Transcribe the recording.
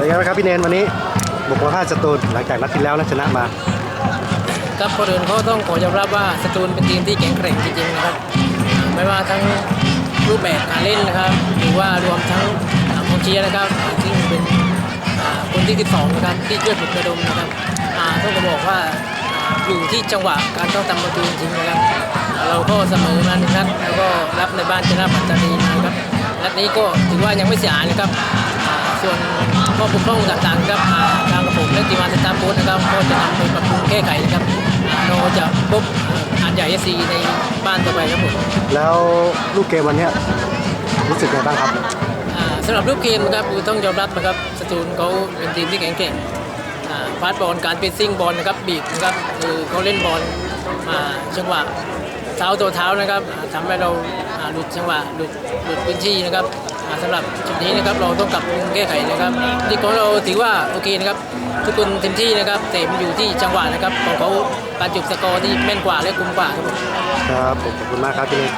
เป็นไงบ้างครับพี่เนนวันนี้บุกมาพาสตูลหลังจากนัดที่แล้วนะชนะมาครับคนอื่นเขาต้องขอยอมรับว่าสตูลเป็นทีมที่แข็งแกร่งจริงๆนะครับ ไม่ว่าทั้งรูปแบบการเล่นนะครับ หรือว่ารวมทั้งกองเชียร์นะครับซึ่งเป็นคนที่12นะครับที่ช่วยปลุกระดมนะครับต้องก็บอกว่าอยู่ที่จังหวะการต้องทำประตูจริงๆนะครับ เราก็เสมอมาหนึ่งนัดแล้วก็รับในบ้านชนะปัตตานีนะครับนัดนี้ก็ถือว่ายังไม่เสียหายนะครับ ส่วนข้อบกพร่องต่างๆครับอ่าทางกระผมและทีมงานสตาฟโค้ชนะครับก็จะนำไปปรับปรุงแก้ไขนะครับอ่าเราจะพบอาจใหญ่เอซีในบ้านต่อไปครับผมแล้วลูกเกมวันเนี้ยรู้สึกไงบ้างครับอ่าสำหรับรูปเกมนะครับคือต้องยอมรับนะครับสตูลเขาเป็นทีมที่แข็งแกร่งอ่าฟาสต์บอลการเป็นซิ่งบอลนะครับบีบนะครับคือเขาเล่นบอลมาจังหวะเท้าตัวเท้านะครับอ่าทำให้เราอ่า หลุดจังหวะหลุดหลุดพื้นที่นะครับอ่าสำหรับจุดนี้นะครับเราต้องกลับปรุงแก้ไขนะครับที่ของเราถือว่าโอเคนะครับทุกคนเต็มที่นะครับเต็มอยู่ที่จังหวะนะครับของเขาการจุดสกอร์ที่แม่นกว่าและคุ้มกว่าครับผมครับผมขอบคุณมากครับพี่เนน